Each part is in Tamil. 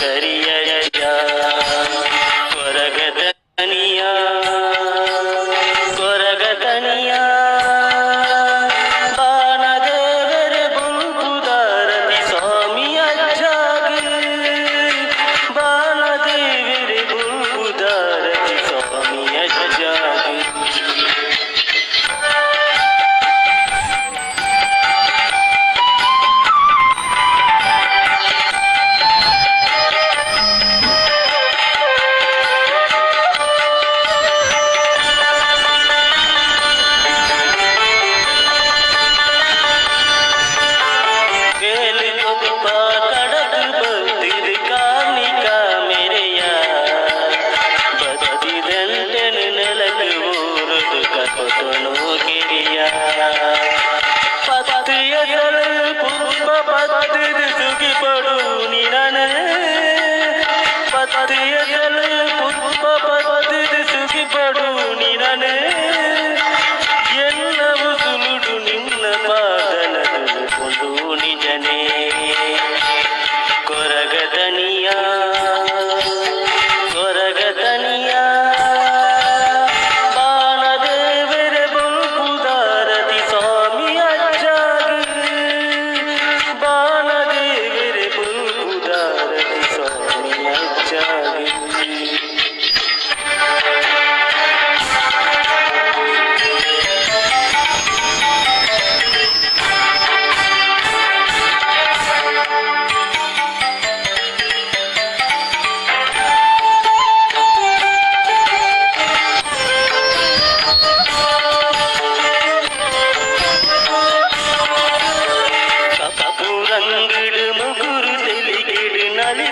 ಕರಿಯರೆ பத்து சுகி படு நினனே பத்து எதல் புஷ்ப பத்து சுகி படு நினனே ಎಲ್ಲವೂ ಸುಲುಡು ನಿನ್ನ ಪಾದನದು ನಿಜನೇ ಕೊರಗದನಿಯ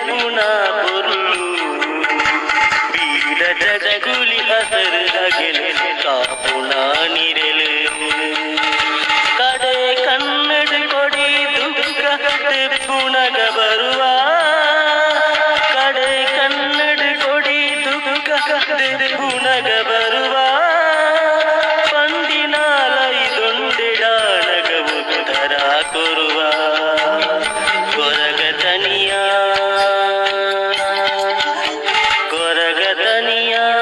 नुना बुरलू बीर जगुली हसर अगल कापुना निरल ಕಡೆ ಕನ್ನಡ ಕೊಡಿ ದುಃಖ ಪುನಗ ಬರುವ ಕಡೆ ಕನ್ನಡ ಕೊಡಿ ದುಃಖ ಪುನಗ ಬರುವ ಪಂಡಿನಾಲ ಇದೊಂದೆಡಾಳಗವು ತರಾ ಕೊರುವ দুনিয়া